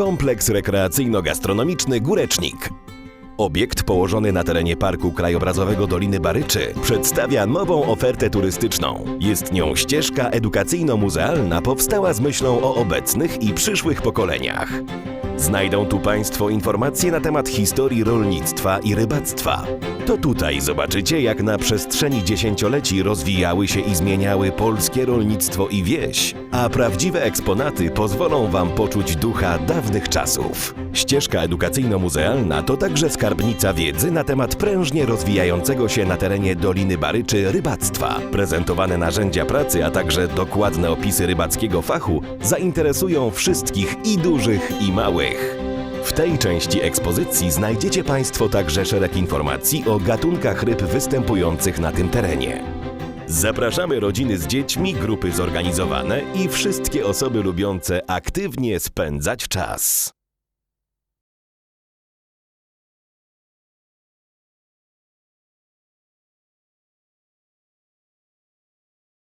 kompleks rekreacyjno-gastronomiczny Górecznik. Obiekt położony na terenie Parku Krajobrazowego Doliny Baryczy przedstawia nową ofertę turystyczną. Jest nią ścieżka edukacyjno-muzealna powstała z myślą o obecnych i przyszłych pokoleniach. Znajdą tu Państwo informacje na temat historii rolnictwa i rybactwa. To tutaj zobaczycie, jak na przestrzeni dziesięcioleci rozwijały się i zmieniały polskie rolnictwo i wieś, a prawdziwe eksponaty pozwolą Wam poczuć ducha dawnych czasów. Ścieżka edukacyjno-muzealna to także skarbnica wiedzy na temat prężnie rozwijającego się na terenie Doliny Baryczy rybactwa. Prezentowane narzędzia pracy, a także dokładne opisy rybackiego fachu zainteresują wszystkich i dużych, i małych. W tej części ekspozycji znajdziecie Państwo także szereg informacji o gatunkach ryb występujących na tym terenie. Zapraszamy rodziny z dziećmi, grupy zorganizowane i wszystkie osoby lubiące aktywnie spędzać czas.